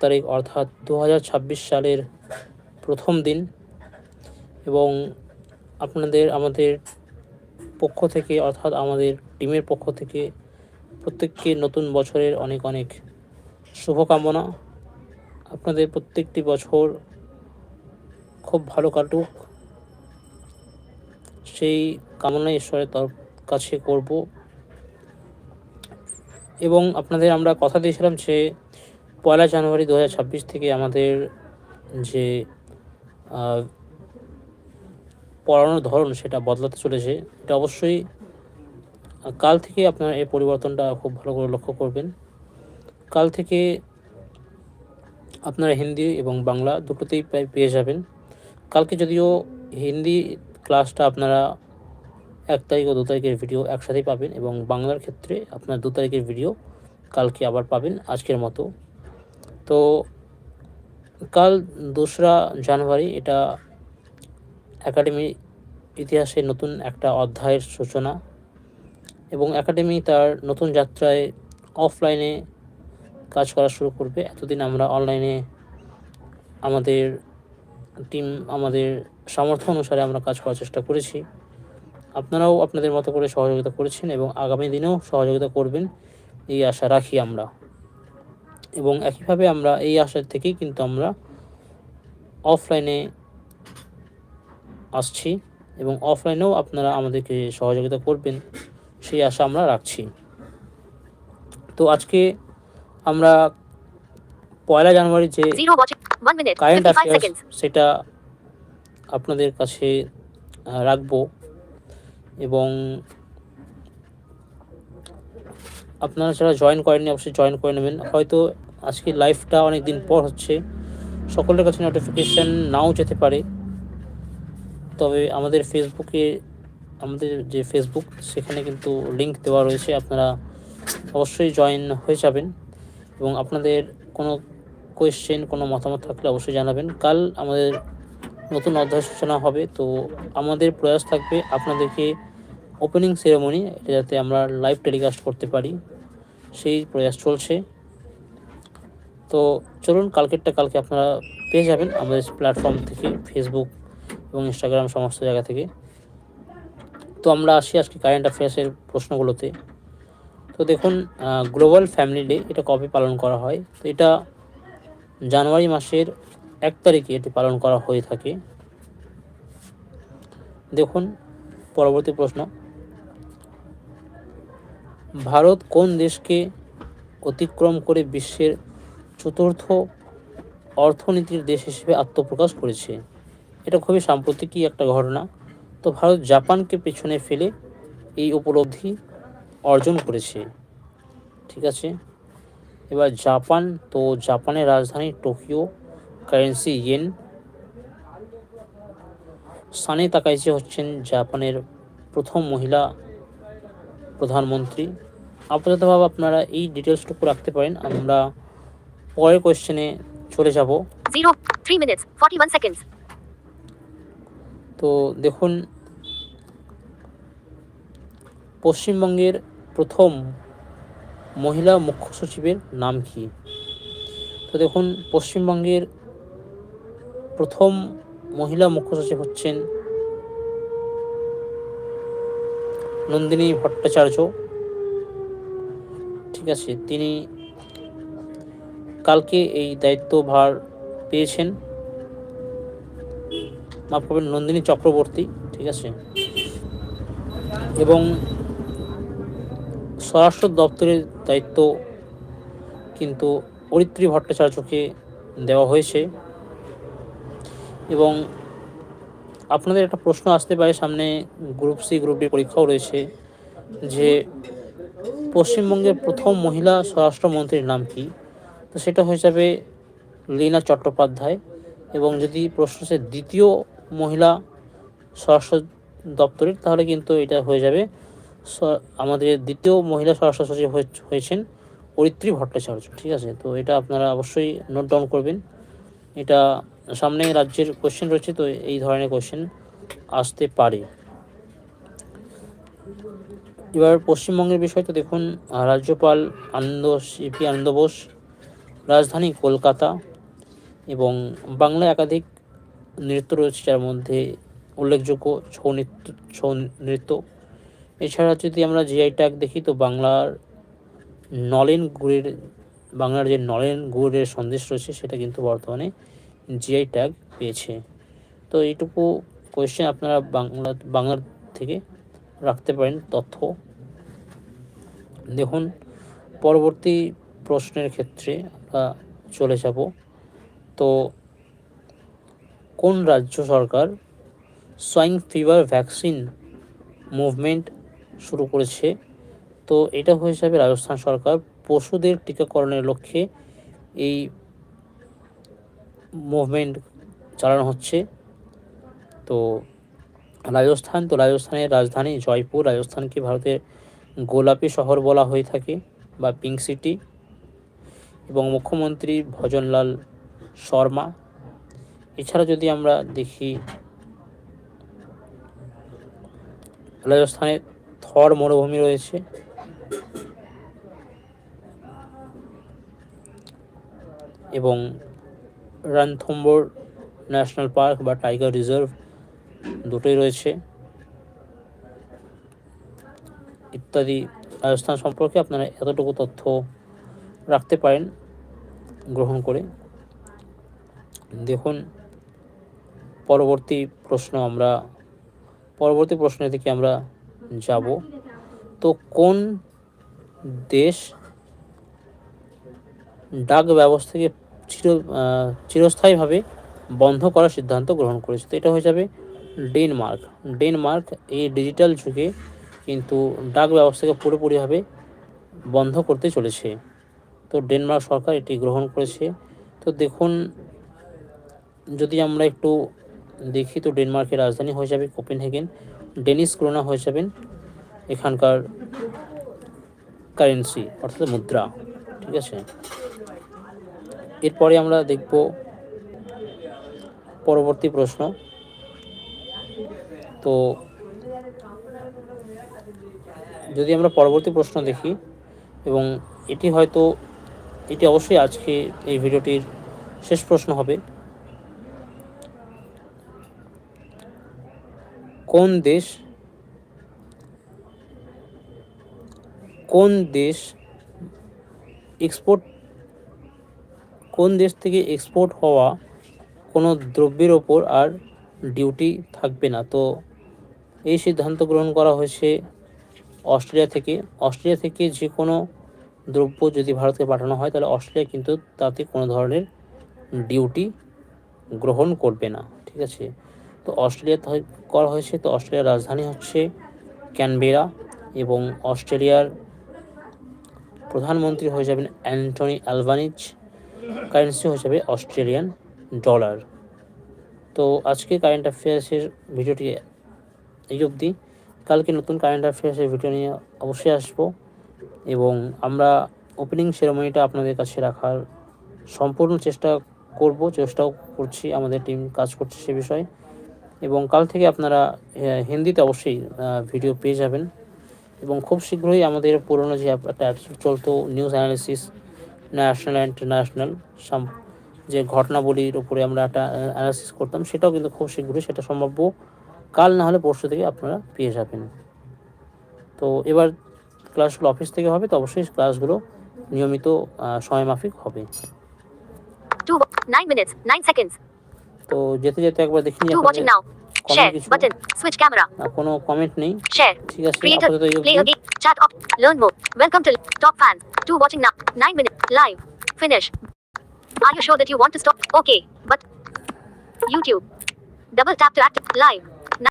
তারিখ অর্থাৎ দু হাজার ছাব্বিশ সালের প্রথম দিন এবং আপনাদের, আমাদের পক্ষ থেকে অর্থাৎ আমাদের টিমের পক্ষ থেকে প্রত্যেককে নতুন বছরের অনেক অনেক শুভকামনা। আপনাদের প্রত্যেকটি বছর খুব ভালো কাটুক। সেই কামনা ঈশ্বরের তরফ কাছে করব। এবং আপনাদের আমরা কথা দিয়েছিলাম যে পয়লা জানুয়ারি দু হাজার ছাব্বিশ থেকে আমাদের যে পড়ানোর ধরন সেটা বদলাতে চলেছে। এটা অবশ্যই কাল থেকে আপনারা এই পরিবর্তনটা খুব ভালো করে লক্ষ্য করবেন। কাল থেকে আপনারা হিন্দি এবং বাংলা দুটোতেই প্রায় পেয়ে যাবেন। কালকে যদিও হিন্দি ক্লাসটা আপনারা এক তারিখ ও দু তারিখের ভিডিও একসাথেই পাবেন এবং বাংলার ক্ষেত্রে আপনার দু তারিখের ভিডিও কালকে আবার পাবেন আজকের মতো। তো কাল দোসরা জানুয়ারি এটা একাডেমি ইতিহাসে নতুন একটা অধ্যায়ের সূচনা এবং একাডেমি তার নতুন যাত্রায় অফলাইনে কাজ করা শুরু করবে। এতদিন আমরা অনলাইনে আমাদের টিম আমাদের সামর্থ্য অনুসারে আমরা কাজ করার চেষ্টা করেছি। আপনারাও আপনাদের মতো করে সহযোগিতা করেছেন এবং আগামী দিনেও সহযোগিতা করবেন, এই আশা রাখি আমরা। এবং একইভাবে আমরা এই আশা থেকেই কিন্তু আমরা অফলাইনে আসছি এবং অফলাইনেও আপনারা আমাদেরকে সহযোগিতা করবেন সেই আশা আমরা রাখছি তো আজকে আমরা পয়লা জানুয়ারি যে. কারেন্ট 55 অ্যাফেয়ার্স সেটা আপনাদের কাছে রাখব এবং আপনারা যারা জয়েন করেননি, অবশ্যই জয়েন করে নেবেন। হয়তো আজকে লাইভটা অনেক দিন পর হচ্ছে। সকলের কাছে নোটিফিকেশান নাও যেতে পারে। তবে আমাদের ফেসবুকে আমাদের যে ফেসবুক সেখানে কিন্তু লিংক দেওয়া রয়েছে। আপনারা অবশ্যই জয়েন হয়ে যাবেন এবং আপনাদের কোনো কোয়েশ্চেন কোনো মতামত থাকলে অবশ্যই জানাবেন। কাল আমাদের নতুন অধ্যায় সূচনা হবে, তো আমাদের প্রয়াস থাকবে আপনাদেরকে ওপেনিং সেরেমনি এটা যাতে আমরা লাইভ টেলিকাস্ট করতে পারি। সেই প্রয়াস চলছে। তো চলুন, কালকেরটা কালকে আপনারা পেয়ে যাবেন আমাদের প্ল্যাটফর্ম থেকে ফেসবুক এবং ইনস্টাগ্রাম সমস্ত জায়গা থেকে। তো আমরা আসি আজকে কারেন্ট অ্যাফেয়ার্সের প্রশ্নগুলোতে। তো দেখুন গ্লোবাল ফ্যামিলি ডে এটা কবে পালন করা হয়? তো এটা জানুয়ারি মাসের এক তারিখে এটি পালন করা হয়ে থাকে। দেখুন, পরবর্তী প্রশ্ন। ভারত কোন দেশকে অতিক্রম করে বিশ্বের চতুর্থ অর্থনীতির দেশ হিসেবে আত্মপ্রকাশ করেছে? এটা খুবই সাম্প্রতিকই একটা ঘটনা। তো ভারত জাপানকে পেছনে ফেলে এই উপলব্ধি অর্জন করেছে। ঠিক আছে? এবার জাপান, তো জাপানের রাজধানী Tokyo, currency yen Sanae Takaichi হচ্ছেন জাপানের প্রথম মহিলা প্রধানমন্ত্রী আপাততভাবে আপনারা এই ডিটেলসটুকু রাখতে পারেন আমরা পরের কোয়েশ্চেনে চলে যাব Zero. Three minutes. 41 তো দেখুন পশ্চিমবঙ্গের প্রথম মহিলা মুখ্য সচিবের নাম কি তো দেখুন পশ্চিমবঙ্গের প্রথম মহিলা মুখ্য সচিব হচ্ছেন নন্দিনী ভট্টাচার্য। ঠিক আছে, তিনি কালকে এই দায়িত্বভার পেয়েছেন। মাফ করবেন, নন্দিনী চক্রবর্তী, ঠিক আছে। এবং স্বরাষ্ট্র দপ্তরের দায়িত্ব কিন্তু অরিত্রী ভট্টাচার্যকে দেওয়া হয়েছে। এবং আপনাদের একটা প্রশ্ন আসতে পারে সামনে গ্রুপ সি গ্রুপ ডি পরীক্ষাও রয়েছে যে পশ্চিমবঙ্গের প্রথম মহিলা স্বরাষ্ট্রমন্ত্রীর নাম কি? তো সেটা হয়ে যাবে লীনা চট্টোপাধ্যায় এবং যদি প্রশ্ন সে দ্বিতীয় মহিলা স্বরাষ্ট্র দপ্তরের, তাহলে কিন্তু এটা হয়ে যাবে আমাদের দ্বিতীয় মহিলা স্বরাষ্ট্র সচিব হয়েছেন অরিত্রী ভট্টাচার্য, ঠিক আছে? তো এটা আপনারা অবশ্যই নোট ডাউন করবেন। এটা সামনে রাজ্যের কোশ্চেন রয়েছে, তো এই ধরনের কোশ্চেন আসতে পারে। এবার পশ্চিমবঙ্গের বিষয়, তো দেখুন, রাজ্যপাল আনন্দ সিপি আনন্দ বোস, রাজধানী কলকাতা এবং বাংলা একাধিক নৃত্য রয়েছে, যার মধ্যে উল্লেখযোগ্য ছৌ নৃত্য ছৌ নৃত্য। এছাড়া যদি আমরা জিআই ট্যাগ দেখি, তো বাংলার নলেন গুড়ের, বাংলার যে নলেন গুড়ের সন্দেশ রয়েছে, সেটা কিন্তু বর্তমানে জিআই ট্যাগ পেয়েছে। তো এইটুকু কোয়েশ্চেন আপনারা বাংলা বাংলার থেকে রাখতে পারেন তথ্য। দেখুন, পরবর্তী প্রশ্নের ক্ষেত্রে আমরা চলে যাব। তো কোন রাজ্য সরকার সোয়াইন ফিভার ভ্যাকসিন মুভমেন্ট শুরু করেছে? তো এটা যাবে রাজস্থান সরকার। পশুদের টিকাকরণের লক্ষ্যে এই মুভমেন্ট চালানো হচ্ছে। তো রাজস্থান, তো রাজস্থানের রাজধানী জয়পুর। রাজস্থানকে ভারতের গোলাপি শহর বলা হয়ে থাকে বা পিঙ্ক সিটি এবং মুখ্যমন্ত্রী ভজনলাল শর্মা। এছাড়া যদি আমরা দেখি, রাজস্থানে থর মরুভূমি রয়েছে। এবং রণথম্বর ন্যাশনাল পার্ক বা টাইগার রিজার্ভ দুটোই রয়েছে। ইত্যাদি রাজস্থান সম্পর্কে আপনারা এতটুকু তথ্য রাখতে পারেন, গ্রহণ করে। দেখুন, পরবর্তী প্রশ্ন আমরা, পরবর্তী প্রশ্নের দিকে আমরা যাব। তো কোন দেশ ডাক ব্যবস্থাকে চির চিরস্থায়ীভাবে বন্ধ করার সিদ্ধান্ত গ্রহণ করেছে। তো এটা হয়ে যাবে ডেনমার্ক। ডেনমার্ক এই ডিজিটাল যুগে কিন্তু ডাক ব্যবস্থাকে পুরোপুরিভাবে বন্ধ করতে চলেছে। তো ডেনমার্ক সরকার এটি গ্রহণ করেছে। তো দেখুন, যদি আমরা একটু দেখি, তো ডেনমার্কের রাজধানী হয়ে যাবে কোপেনহেগেন। ডেনিস ক্রোনা হয়ে যাবেন এখানকার কারেন্সি, অর্থাৎ মুদ্রা। ঠিক আছে? এরপরে আমরা দেখব পরবর্তী প্রশ্ন। তো, যদি আমরা পরবর্তী প্রশ্ন দেখি, এবং এটি হয়তো, এটি অবশ্যই আজকে এই ভিডিওটির শেষ প্রশ্ন হবে। কোন দেশ কোন দেশ এক্সপোর্ট কোন দেশ থেকে এক্সপোর্ট হওয়া কোনো দ্রব্যের ওপর আর ডিউটি থাকবে না? তো এই সিদ্ধান্ত গ্রহণ করা হয়েছে অস্ট্রেলিয়া থেকে। অস্ট্রেলিয়া থেকে যে কোনো দ্রব্য যদি ভারতকে পাঠানো হয়, তাহলে অস্ট্রেলিয়া কিন্তু তাতে কোনো ধরনের ডিউটি গ্রহণ করবে না। ঠিক আছে? তো অস্ট্রেলিয়া করা হয়েছে, তো অস্ট্রেলিয়ার রাজধানী হচ্ছে ক্যানবেরা এবং অস্ট্রেলিয়ার প্রধানমন্ত্রী হয়ে যাবেন অ্যান্টনি অ্যালবানিজ কারেন্সি যাবে অস্ট্রেলিয়ান ডলার তো আজকে কারেন্ট অ্যাফেয়ার্সের ভিডিওটি এই অবধি। কালকে নতুন কারেন্ট অ্যাফেয়ার্সের ভিডিও নিয়ে অবশ্যই আসব। এবং আমরা ওপেনিং সেরেমনিটা আপনাদের কাছে রাখার সম্পূর্ণ চেষ্টা করব, চেষ্টাও করছি, আমাদের টিম কাজ করছে সে বিষয়ে। এবং কাল থেকে আপনারা হিন্দিতে অবশ্যই ভিডিও পেয়ে যাবেন। এবং খুব শীঘ্রই আমাদের পুরনো যে একটা অ্যাপস চলতো news analysis national international some যে ঘটনাবলীর উপরে আমরা একটা অ্যানালিসিস করতাম সেটাও কিন্তু খুব শীঘ্রই সেটা সম্ভাব্য কাল না হলে পরশু থেকে আপনারা পেয়ে যাবেন তো এবার ক্লাসগুলো অফিস থেকে হবে তো অবশ্যই ক্লাসগুলো নিয়মিত আহ, সময়মাফিক হবে. তো যেতে যেতে একবার দেখি কোনো কমেন্ট নেই. ঠিক আছে আপাতত এই watching now. Minutes. Live. Finish. Are you sure that you want to stop? Okay. But YouTube. Double tap to act live.